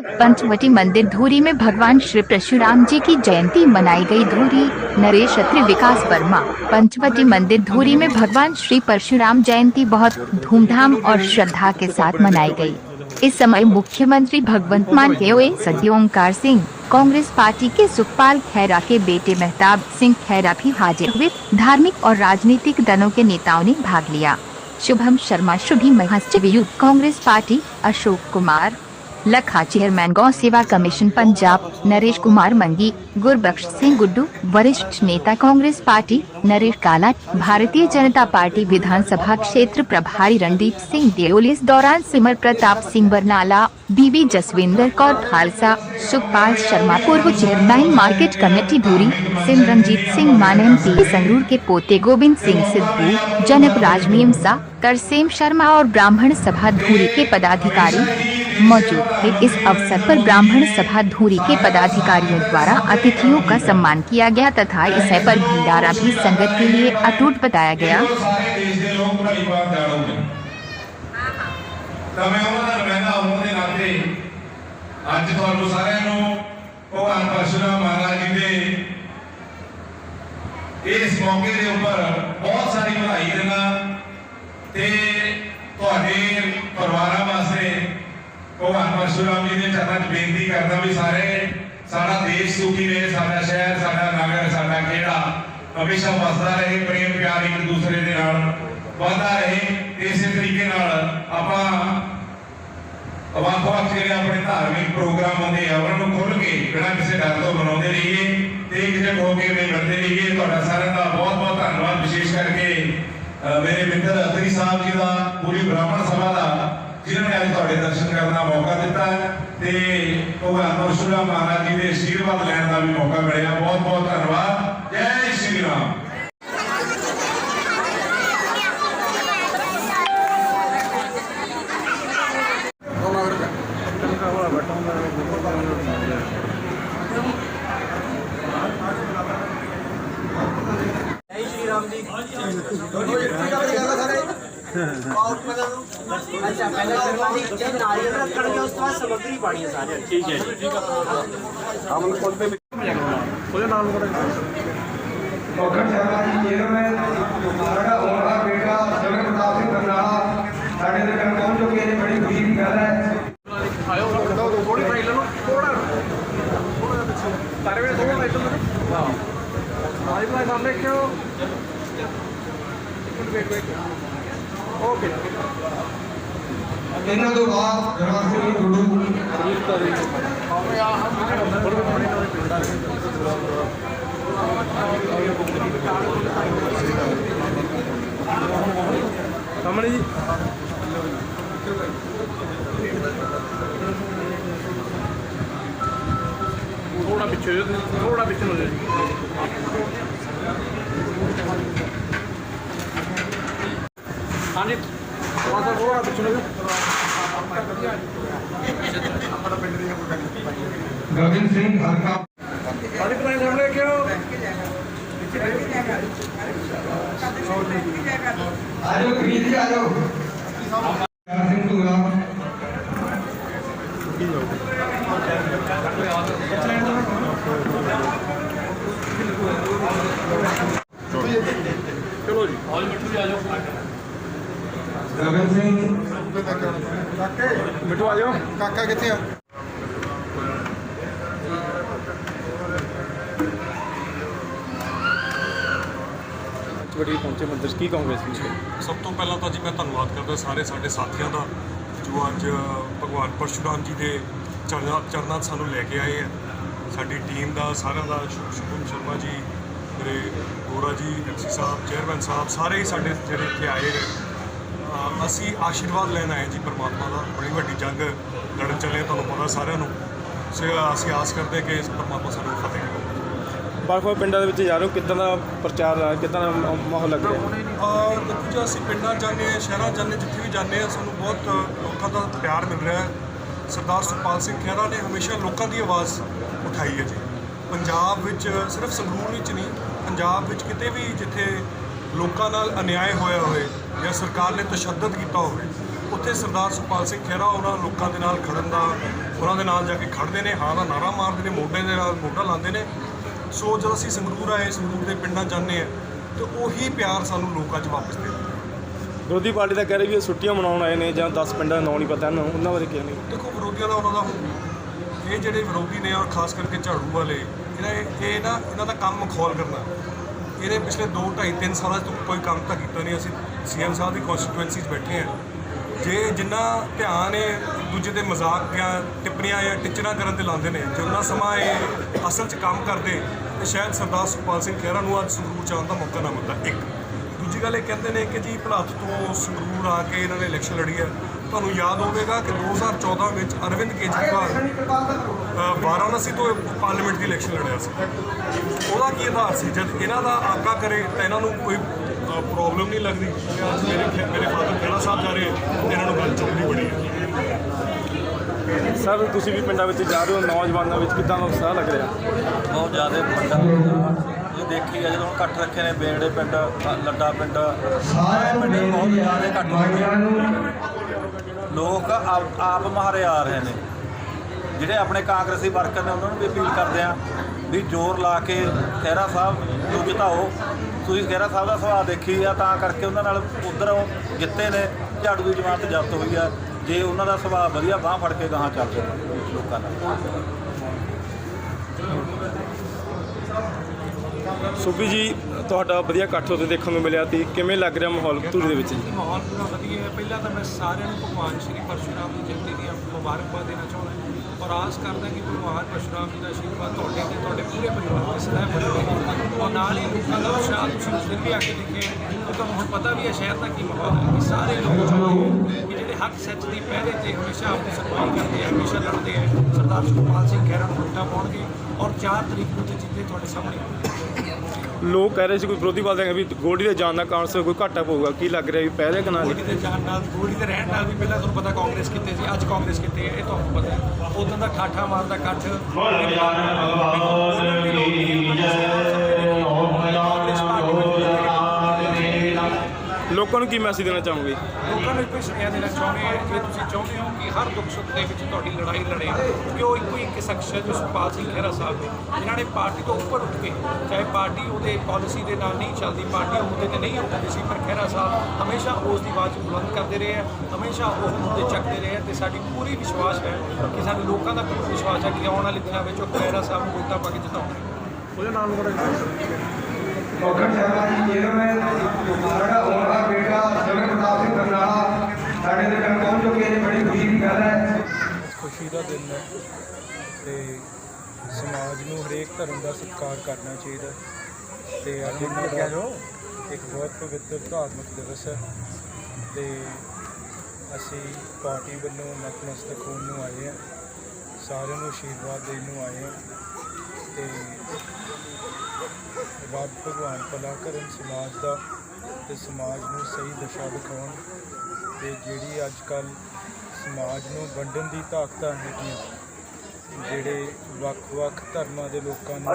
पंचवटी मंदिर धूरी में भगवान श्री परशुराम जी की जयंती मनाई गई धूरी, नरेश अत्रि विकास वर्मा। पंचवटी मंदिर धूरी में भगवान श्री परशुराम जयंती बहुत धूमधाम और श्रद्धा के साथ मनाई गई। इस समय मुख्यमंत्री भगवंत मान के सदी ओंकार सिंह, कांग्रेस पार्टी के सुखपाल खैरा के बेटे मेहताब सिंह खैरा भी हाजिर हुए। धार्मिक और राजनीतिक दलों के नेताओं ने भाग लिया। शुभम शर्मा शुभी महासचिव कांग्रेस पार्टी, अशोक कुमार। लखा चेयरमैन गौ सेवा कमीशन पंजाब, नरेश कुमार मंगी, गुरबख्श सिंह गुड्डू, वरिष्ठ नेता कांग्रेस पार्टी, नरेश काला, भारतीय जनता पार्टी विधानसभा क्षेत्र प्रभारी रणदीप सिंह देओल, इस दौरान सिमर प्रताप सिंह बरनाला, बीबी जसविंदर कौर खालसा, सुखपाल शर्मा पूर्व chairman market committee Dhuri, Simranjit Singh Mann P Sangrur के पोते गोविंद सिंह सिद्धू जनक राज मीमसा, करसेम शर्मा और ब्राह्मण सभा धूरी के पदाधिकारी मौजूद थे इस अवसर पर ब्राह्मण सभा धूरी के पदाधिकारियों द्वारा अतिथियों का सम्मान किया गया तथा इस पर भंडारा भी संगत के लिए अटूट बताया गया ਸਾਰੇ ਦੇਸ਼ ਦੇ ਲੋਕ ਭਲੀ ਬਾਤ ਜਾਣੋਗੇ ਤਾਂ ਮੈਂ ਉਹਨਾਂ ਦਾ ਨੁਮਾਇੰਦਾ ਹੋਣ ਦੇ ਨਾਤੇ ਅੱਜ ਤੁਹਾਨੂੰ ਸਾਰਿਆਂ ਨੂੰ ਭਗਵਾਨ ਪਰਸ਼ੁਰਾਮ ਮਹਾਰਾਜ ਜੀ ਦੇ ਇਸ ਮੌਕੇ ਦੇ ਉੱਪਰ ਬਹੁਤ ਸਾਰੀ ਵਧਾਈ ਦੇਣਾ ਤੇ ਤੁਹਾਡੇ ਪਰਿਵਾਰਾਂ ਵਾਸਤੇ ਭਗਵਾਨ ਪਰਸ਼ੁਰਾਮ ਜੀ ਦੇ ਚਰਨਾਂ 'ਚ ਬੇਨਤੀ ਕਰਦਾ ਵੀ ਸਾਰੇ, ਸਾਡਾ ਦੇਸ਼ ਸੁਖੀ ਰਹੇ, ਸਾਡਾ ਸ਼ਹਿਰ, ਸਾਡਾ ਨਗਰ, ਸਾਡਾ ਖੇੜਾ ਹਮੇਸ਼ਾ ਵਸਦਾ ਰਹੇ, ਪ੍ਰੇਮ ਪਿਆਰ ਇੱਕ ਦੂਸਰੇ ਦੇ ਨਾਲ ਵਧਦਾ ਰਹੇ। ਇਸੇ ਤਰੀਕੇ ਨਾਲ ਆਪਾਂ ਵੱਖ ਵੱਖ ਜਿਹੜੇ ਆਪਣੇ ਧਾਰਮਿਕ ਪ੍ਰੋਗਰਾਮ ਹੁੰਦੇ ਆ, ਉਹਨਾਂ ਨੂੰ ਖੁੱਲ ਕੇ ਬਿਨਾਂ ਕਿਸੇ ਡਰ ਤੋਂ ਮਨਾਉਂਦੇ ਰਹੀਏ ਤੇ ਇੱਕ ਹੋ ਵੀ ਕਰਦੇ ਰਹੀਏ, ਤੁਹਾਡਾ ਸਾਰਿਆਂ ਦਾ ਬਹੁਤ ਬਹੁਤ ਧੰਨਵਾਦ। ਵਿਸ਼ੇਸ਼ ਕਰਕੇ ਮੇਰੇ ਮਿੱਤਰ ਅਤਰੀ ਸਾਹਿਬ ਜੀ ਦਾ, ਪੂਰੀ ਬ੍ਰਾਹਮਣ ਸਭਾ ਦਾ ਜਿਨ੍ਹਾਂ ਨੇ ਅੱਜ ਤੁਹਾਡੇ ਦਰਸ਼ਨ ਕਰਨ ਦਾ ਮੌਕਾ ਦਿੱਤਾ ਤੇ ਭਗਵਾਨ ਪਰਸ਼ੁਰਾਮ ਮਹਾਰਾਜ ਜੀ ਦੇ ਆਸ਼ੀਰਵਾਦ ਲੈਣ ਦਾ ਵੀ ਮੌਕਾ ਮਿਲਿਆ। ਬਹੁਤ ਬਹੁਤ ਧੰਨਵਾਦ। ਜੈ ਸ਼੍ਰੀ ਰਾਮ। ਜੈ ਸ਼੍ਰੀ ਰਾਮ ਜੀ। ਅੱਛਾ ਪਹਿਲਾਂ ਕਰਵਾ ਦੀ ਜਦ ਨਾਰੀਅਲ ਰੱਖਣਗੇ ਉਸ ਤੋਂ ਬਾਅਦ ਸਮੱਗਰੀ ਪਾਣੀ ਹੈ ਸਾਰੇ ਠੀਕ ਹੈ ਜੀ। ਮੋਖਣ ਸ਼ਰਮਾ ਜੀ ਚੇਅਰਮੈਨ ਸਾਡਾ ਹੋਣ ਬੇਟਾ ਜਗਨ ਪ੍ਰਤਾਪ ਸਿੰਘ ਬਰਨਾਲਾ ਸਾਡੇ ਦੇ ਘਰ ਪਹੁੰਚ ਚੁੱਕੇ ਨੇ ਬੜੀ ਖੁਸ਼ੀ ਦੀ ਗੱਲ ਹੈ। ਇਹਨਾਂ ਤੋਂ ਬਾਅਦ ਸਿੰਘ ਗੁੱਡੂ ਸਾਹਮਣੇ ਜੀ ਥੋੜਾ ਪਿੱਛੇ ਹੋ ਜਾਓ, ਥੋੜਾ ਪਿੱਛੇ ਹੋ ਜਾਓ ਜੀ ਹਾਂਜੀ। ਥੋੜਾ ਸਾ ਥੋੜਾ ਪਿੱਛੇ ਹੋ ਜਾਓ ਗਗਨ ਸਿੰਘ ਹਲਕਾ। ਸਾਡੇ ਕੋਲ ਸਾਹਮਣੇ ਕਿਉਂ? ਆਜੋ ਕਬੀਰ ਜੀ ਆਜੋ। ਗਗਨ ਸਿੰਘ ਧੂਰਾ। ਚਲੋ ਜੀ। ਆਜ ਮਿੱਠੂ ਜੀ ਆ ਜਾਓ। ਗਗਨ ਸਿੰਘ। ਮਿੱਠੂ ਆ ਜਾਓ ਕਾਕਾ ਕਿੱਥੇ ਆ? ਵੱਡੀ ਪਹੁੰਚੇ ਮੰਦਰ ਕੀ ਕਾਂਗਰਸ ਵਿੱਚ? ਸਭ ਤੋਂ ਪਹਿਲਾਂ ਤਾਂ ਜੀ ਮੈਂ ਧੰਨਵਾਦ ਕਰਦਾ ਸਾਰੇ ਸਾਡੇ ਸਾਥੀਆਂ ਦਾ ਜੋ ਅੱਜ ਭਗਵਾਨ ਪਰਸ਼ੁਰਾਮ ਜੀ ਦੇ ਚਰਨਾਂ ਚਰਨਾਂ 'ਚ ਸਾਨੂੰ ਲੈ ਕੇ ਆਏ ਹੈ ਸਾਡੀ ਟੀਮ ਦਾ ਸਾਰਿਆਂ ਦਾ ਸ਼ੁਭ- ਸ਼ੁਭਮ ਸ਼ਰਮਾ ਜੀ ਮੇਰੇ ਗੋਰਾ ਜੀ ਐਮਸੀ ਸਾਹਿਬ ਚੇਅਰਮੈਨ ਸਾਹਿਬ ਸਾਰੇ ਹੀ ਸਾਡੇ ਜਿਹੜੇ ਇੱਥੇ ਆਏ ਨੇ ਅਸੀਂ ਆਸ਼ੀਰਵਾਦ ਲੈਣ ਆਏ ਜੀ ਪਰਮਾਤਮਾ ਦਾ। ਬੜੀ ਵੱਡੀ ਜੰਗ ਲੜਨ ਚੱਲੇ ਹਾਂ, ਤੁਹਾਨੂੰ ਪਤਾ ਸਾਰਿਆਂ ਨੂੰ। ਸੋ ਅਸੀਂ ਆਸ ਕਰਦੇ ਕਿ ਇਸ ਪਰਮਾਤਮਾ ਸਾਨੂੰ ਫਤਿਹ ਵੱਖ ਪਿੰਡਾਂ ਦੇ ਵਿੱਚ ਜਾ ਰਹੇ ਹੋ? ਕਿੱਦਾਂ ਦਾ ਪ੍ਰਚਾਰ ਆ ਕਿੱਦਾਂ ਦਾ ਮਾਹੌਲ ਲੱਗ ਰਿਹਾ? ਔਰ ਦੇਖੋ ਜੀ ਅਸੀਂ ਪਿੰਡਾਂ ਜਾਂਦੇ ਹਾਂ ਸ਼ਹਿਰਾਂ ਜਾਂਦੇ ਜਿੱਥੇ ਵੀ ਜਾਂਦੇ ਹਾਂ ਸਾਨੂੰ ਬਹੁਤ ਲੋਕਾਂ ਦਾ ਪਿਆਰ ਮਿਲ ਰਿਹਾ ਹੈ। ਸਰਦਾਰ ਸੁਖਪਾਲ ਸਿੰਘ ਖਹਿਰਾ ਨੇ ਹਮੇਸ਼ਾ ਲੋਕਾਂ ਦੀ ਆਵਾਜ਼ ਉਠਾਈ ਹੈ ਜੀ। ਪੰਜਾਬ ਵਿੱਚ ਸਿਰਫ ਸੰਗਰੂਰ ਵਿੱਚ ਨਹੀਂ ਪੰਜਾਬ ਵਿੱਚ ਕਿਤੇ ਵੀ ਜਿੱਥੇ ਲੋਕਾਂ ਨਾਲ ਅਨਿਆਏ ਹੋਇਆ ਹੋਵੇ ਜਾਂ ਸਰਕਾਰ ਨੇ ਤਸ਼ੱਦਦ ਕੀਤਾ ਹੋਵੇ ਉੱਥੇ ਸਰਦਾਰ ਸੁਖਪਾਲ ਸਿੰਘ ਖਹਿਰਾ ਉਹਨਾਂ ਲੋਕਾਂ ਦੇ ਨਾਲ ਖੜਨ ਦਾ ਉਹਨਾਂ ਦੇ ਨਾਲ ਜਾ ਕੇ ਖੜਦੇ ਨੇ ਹਾਂ ਦਾ ਨਾਰਾ ਮਾਰਦੇ ਨੇ ਮੋਢੇ ਦੇ ਨਾਲ ਮੋਢਾ ਲਾਉਂਦੇ ਨੇ। ਸੋ ਜਦੋਂ ਅਸੀਂ ਸੰਗਰੂਰ ਆਏ ਸੰਗਰੂਰ ਦੇ ਪਿੰਡਾਂ ਜਾਂਦੇ ਆ ਤੇ ਉਹੀ ਪਿਆਰ ਸਾਨੂੰ ਲੋਕਾਂ 'ਚ ਵਾਪਸ ਦੇ ਦਿੰਦਾ ਵਿਰੋਧੀ ਪਾਰਟੀ ਦਾ ਕਹਿ ਰਹੀ ਵੀ ਇਹ ਛੁੱਟੀਆਂ ਮਨਾਉਣ ਆਏ ਨੇ ਜਾਂ 10 ਪਿੰਡਾਂ ਦਾ ਨਾਂ ਨਹੀਂ ਪਤਾ ਇਹਨਾਂ ਨੂੰ ਉਹਨਾਂ ਬਾਰੇ ਕੀ ਨਹੀਂ ਦੇਖੋ ਵਿਰੋਧੀਆਂ ਦਾ ਉਹਨਾਂ ਦਾ ਇਹ ਜਿਹੜੇ ਵਿਰੋਧੀ ਨੇ ਔਰ ਖਾਸ ਕਰਕੇ ਝਾੜੂ ਵਾਲੇ ਇਹਨਾਂ ਇਹ ਇਹ ਨਾ ਇਹਨਾਂ ਦਾ ਕੰਮ ਮਖੌਲ ਕਰਨਾ। ਇਹਨੇ ਪਿਛਲੇ 2 2.5 3 ਸਾਲਾਂ ਤੋਂ ਕੋਈ ਕੰਮ ਤਾਂ ਕੀਤਾ ਨਹੀਂ। ਅਸੀਂ ਸੀਐਮ ਸਾਹਿਬ ਦੀ ਕਨਸਟੀਟੂਐਂਸੀ 'ਚ ਬੈਠੇ ਹਾਂ। ਜੇ ਜਿੰਨਾ ਧਿਆਨ ਇਹ ਦੂਜੇ ਦੇ ਮਜ਼ਾਕ ਜਾਂ ਟਿੱਪਣੀਆਂ ਜਾਂ ਟਿਚਰਾਂ ਕਰਨ ਤੇ ਲਾਉਂਦੇ ਨੇ, ਜੇ ਉਹਨਾਂ ਸਮਾਂ ਇਹ ਅਸਲ 'ਚ ਕੰਮ ਕਰਦੇ, ਤੇ ਸ਼ਾਇਦ ਸਰਦਾਰ ਸੁਖਪਾਲ ਸਿੰਘ ਖਹਿਰਾ ਨੂੰ ਅੱਜ ਸੰਗਰੂਰ ਜਾਣ ਦਾ ਮੌਕਾ ਨਾ ਮਿਲਦਾ। ਇੱਕ। ਦੂਜੀ ਗੱਲ ਇਹ ਕਹਿੰਦੇ ਨੇ ਕਿ ਜੀ ਭਲਾਤ ਤੋਂ ਸੰਗਰੂਰ ਆ ਕੇ ਇਹਨਾਂ ਨੇ ਇਲੈਕਸ਼ਨ ਲੜੀ ਹੈ। ਤੁਹਾਨੂੰ ਯਾਦ ਹੋਵੇਗਾ ਕਿ 2014 ਵਿੱਚ ਅਰਵਿੰਦ ਕੇਜਰੀਵਾਲ ਵਾਰਾਣਸੀ ਤੋਂ ਪਾਰਲੀਮੈਂਟ ਦੀ ਇਲੈਕਸ਼ਨ ਲੜਿਆ ਸੀ। ਉਹਦਾ ਕੀ ਆਧਾਰ ਸੀ? ਜਦ ਇਹਨਾਂ ਦਾ ਆਗਾ ਕਰੇ ਤਾਂ ਇਹਨਾਂ ਨੂੰ ਕੋਈ ਪ੍ਰੋਬਲਮ ਨਹੀਂ ਲੱਗਦੀ। ਅੱਜ ਮੇਰੇ ਮੇਰੇ ਫਾਦਰ ਖੇੜਾ ਸਾਹਿਬ ਜਾ ਰਹੇ ਤੇ ਇਹਨਾਂ ਨੂੰ ਗੱਲ ਚੁੱਕਣੀ ਬੜੀ ਹੈ। ਸਰ ਤੁਸੀਂ ਵੀ ਪਿੰਡਾਂ ਵਿੱਚ ਜਾ ਰਹੇ ਹੋ। ਨੌਜਵਾਨਾਂ ਵਿੱਚ ਕਿੱਦਾਂ ਦਾ ਉਤਸ਼ਾਹ ਲੱਗ ਰਿਹਾ? ਬਹੁਤ ਜ਼ਿਆਦਾ ਵੱਡਾ ਇਹ ਦੇਖੀ ਜਦੋਂ ਹੁਣ ਇਕੱਠ ਰੱਖੇ ਨੇ ਬੇੜੇ ਪਿੰਡ ਲੱਡਾ ਪਿੰਡ ਸਾਰਿਆਂ ਨੂੰ ਪਿੰਡ ਬਹੁਤ ਜ਼ਿਆਦਾ ਹੈ ਇਕੱਠ ਨੂੰ ਲੋਕ ਆਪ ਆਪ ਆ ਰਹੇ ਨੇ। ਜਿਹੜੇ ਆਪਣੇ ਕਾਂਗਰਸੀ ਵਰਕਰ ਨੇ, ਉਹਨਾਂ ਨੂੰ ਵੀ ਅਪੀਲ ਕਰਦੇ ਆ ਵੀ ਜ਼ੋਰ ਲਾ ਕੇ ਖਹਿਰਾ ਸਾਹਿਬ ਨੂੰ ਜਿਤਾਓ। ਤੁਸੀਂ ਖਹਿਰਾ ਸਾਹਿਬ ਦਾ ਸੁਭਾਅ ਦੇਖੀ ਆ, ਤਾਂ ਕਰਕੇ ਉਹਨਾਂ ਨਾਲ ਉਧਰ ਜਿੱਤੇ ਨੇ। ਝਾੜੂ ਦੀ ਜਮਾਤ ਜ਼ਬਤ ਹੋਈ ਆ। ਜੇ ਉਹਨਾਂ ਦਾ ਸੁਭਾਅ ਵਧੀਆ, ਬਾਹ ਫੜ ਕੇ ਗਾਹਾਂ ਚੱਲ ਨੇ ਲੋਕਾਂ ਨਾਲ। ਸੁਬੀ ਜੀ ਤੁਹਾਡਾ ਵਧੀਆ ਇਕੱਠ ਉੱਥੇ ਦੇਖਣ ਨੂੰ ਮਿਲਿਆ ਤੇ ਕਿਵੇਂ ਲੱਗ ਰਿਹਾ ਮਾਹੌਲ ਧੂਰੀ ਦੇ ਵਿੱਚ ਜੀ? ਮਾਹੌਲ ਪੂਰਾ ਵਧੀਆ ਹੈ। ਪਹਿਲਾਂ ਤਾਂ ਮੈਂ ਸਾਰਿਆਂ ਨੂੰ ਭਗਵਾਨ ਸ਼੍ਰੀ ਪਰਸ਼ੁਰਾਮ ਦੀ ਜਯੰਤੀ ਦੀਆਂ ਮੁਬਾਰਕਬਾਦ ਦੇਣਾ ਚਾਹੁੰਦਾ ਹਾਂ ਔਰ ਆਸ ਕਰਦਾ ਕਿ ਭਗਵਾਨ ਪਰਸ਼ੁਰਾਮ ਜੀ ਦਾ ਆਸ਼ੀਰਵਾਦ ਤੁਹਾਡੇ ਤੇ, ਤੁਹਾਡੇ ਪੂਰੇ ਪਰਿਵਾਰ ਤੇ ਸਦਾ ਬਣੇ ਔਰ ਨਾਲ ਹੀ ਲੋਕਾਂ ਦਾ ਉਤਸ਼ਾਹ ਤੁਸੀਂ ਉਸ ਦਿਨ ਵੀ ਆ ਕੇ ਦੇਖਿਆ ਉਹ ਤੁਹਾਨੂੰ ਹੁਣ ਪਤਾ ਵੀ ਹੈ ਸ਼ਹਿਰ ਦਾ ਕੀ ਮਾਹੌਲ ਹੈ ਕਿ ਸਾਰੇ ਲੋਕ ਚਾਹੁੰਦੇ ਕਿ ਜਿਹੜੇ ਹੱਕ ਸੱਚ ਦੀ ਪਹਿਰੇ ਤੇ ਹਮੇਸ਼ਾ ਆਪਣੀ ਸਫ਼ਾਈ ਕਰਦੇ ਆ, ਹਮੇਸ਼ਾ ਲੜਦੇ ਆ। ਸਰਦਾਰ ਸੁਖਪਾਲ ਸਿੰਘ ਖਹਿਰਾ ਨੂੰ ਵੋਟਾਂ ਪਾਉਣਗੇ ਔਰ 4 ਤਰੀਕ ਨੂੰ ਤੇ ਜਿੱਤੇ ਤੁਹਾਡੇ ਸਾਹਮਣੇ ਲੋਕ ਕਹਿ ਰਹੇ ਸੀ ਕੋਈ ਵਿਰੋਧੀ ਦਾ ਵੀ ਗੋਲਡੀ ਦੇ ਜਾਣ ਦਾ ਕਾਂਸ ਕੋਈ ਘਾਟਾ ਪਊਗਾ। ਕੀ ਲੱਗ ਰਿਹਾ ਵੀ ਪਹਿਲੇ ਕਿ ਨਾਲ ਗੋਲੀ ਦੇ ਜਾਣ ਨਾਲ ਗੋਲੀ ਦੇ ਰਹਿਣ ਨਾਲ ਵੀ ਪਹਿਲਾਂ ਤੁਹਾਨੂੰ ਪਤਾ ਕਾਂਗਰਸ ਕਿੱਥੇ ਸੀ ਅੱਜ ਕਾਂਗਰਸ ਕਿੱਥੇ ਹੈ ਇਹ ਤੁਹਾਨੂੰ ਪਤਾ ਹੈ। ਉਦੋਂ ਦਾ ਠਾਠਾ ਮਾਰਦਾ ਇਕੱਠ ਲੋਕਾਂ ਨੂੰ ਕੀ ਮੈਸੇਜ ਦੇਣਾ ਚਾਹੋਗੇ? ਲੋਕਾਂ ਨੂੰ ਕੋਈ ਸੁਨੇਹਾ ਦੇਣਾ ਚਾਹੁੰਦੇ ਹਾਂ ਕਿ ਤੁਸੀਂ ਚਾਹੁੰਦੇ ਹੋ ਕਿ ਹਰ ਦੁੱਖ ਸੁੱਖ ਦੇ ਵਿੱਚ ਤੁਹਾਡੀ ਲੜਾਈ ਲੜੇ ਕਿ ਉਹ ਇੱਕੋ ਹੀ ਇੱਕ ਸ਼ਖਸ ਹੈ ਜੋ ਸੁਖਪਾਲ ਸਿੰਘ ਖਹਿਰਾ ਸਾਹਿਬ ਨੇ ਜਿਨ੍ਹਾਂ ਨੇ ਪਾਰਟੀ ਤੋਂ ਉੱਪਰ ਉੱਠ ਕੇ ਚਾਹੇ ਪਾਰਟੀ ਉਹਦੇ ਪਾਲਿਸੀ ਦੇ ਨਾਲ ਨਹੀਂ ਚੱਲਦੀ ਪਾਰਟੀ ਉਹ ਮੁੱਦੇ ਤੇ ਨਹੀਂ ਉੱਠਦੀ ਸੀ ਪਰ ਖਹਿਰਾ ਸਾਹਿਬ ਹਮੇਸ਼ਾ ਉਸ ਦੀ ਆਵਾਜ਼ ਬੁਲੰਦ ਕਰਦੇ ਰਹੇ ਹੈ ਹਮੇਸ਼ਾ ਉਹ ਮੁੱਦੇ ਚੱਕਦੇ ਰਹੇ ਹੈ ਤੇ ਸਾਡੀ ਪੂਰੀ ਵਿਸ਼ਵਾਸ ਹੈ ਕਿ ਸਾਡੇ ਲੋਕਾਂ ਦਾ ਪੂਰਾ ਵਿਸ਼ਵਾਸ ਹੈ ਕਿ ਆਉਣ ਵਾਲੇ ਦਿਨਾਂ ਵਿੱਚ ਉਹ ਖਹਿਰਾ ਸਾਹਿਬ ਨੂੰ ਵੋਟਾਂ ਪਾ ਕੇ ਜਿਤਾਉਣਗੇ। ਮੋਹਨ ਸ਼ਰਮਾ ਜੀ ਚੇਅਰਮੈਨ ਸਾਡਾ ਹੁਣ ਦਾ ਬੇਟਾ ਜਗਨ ਪ੍ਰਤਾਪ ਸਿੰਘ ਬਰਨਾਲਾ ਸਾਡੇ ਦੇ ਪਿੰਡ ਪਹੁੰਚ ਚੁੱਕੇ ਨੇ ਬੜੀ ਖੁਸ਼ੀ ਦੀ ਗੱਲ ਹੈ। ਖੁਸ਼ੀ ਦਾ ਦਿਨ ਹੈ ਤੇ ਸਮਾਜ ਨੂੰ ਹਰੇਕ ਧਰਮ ਦਾ ਸਤਿਕਾਰ ਕਰਨਾ ਚਾਹੀਦਾ ਤੇ ਅੱਜ ਇਹਨਾਂ ਦਾ ਇੱਕ ਬਹੁਤ ਪਵਿੱਤਰ ਧਾਰਮਿਕ ਦਿਵਸ ਹੈ ਤੇ ਅਸੀਂ ਪਾਰਟੀ ਵੱਲੋਂ ਨਤਮਸਤਕ ਹੋਣ ਨੂੰ ਆਏ ਹਾਂ ਸਾਰਿਆਂ ਨੂੰ ਆਸ਼ੀਰਵਾਦ ਦੇਣ ਨੂੰ ਆਏ ਹਾਂ। ਤੇ ਰੱਬ ਭਗਵਾਨ ਭਲਾ ਕਰਨ ਸਮਾਜ ਦਾ ਤੇ ਸਮਾਜ ਨੂੰ ਸਹੀ ਦਿਸ਼ਾ ਦਿਖਾਉਣ ਤੇ ਜਿਹੜੀ ਅੱਜ ਕੱਲ ਸਮਾਜ ਨੂੰ ਵੰਡਣ ਦੀ ਤਾਕਤਾਂ ਹੈਗੀਆਂ, ਜਿਹੜੇ ਵੱਖ-ਵੱਖ ਧਰਮਾਂ ਦੇ ਲੋਕਾਂ ਨੂੰ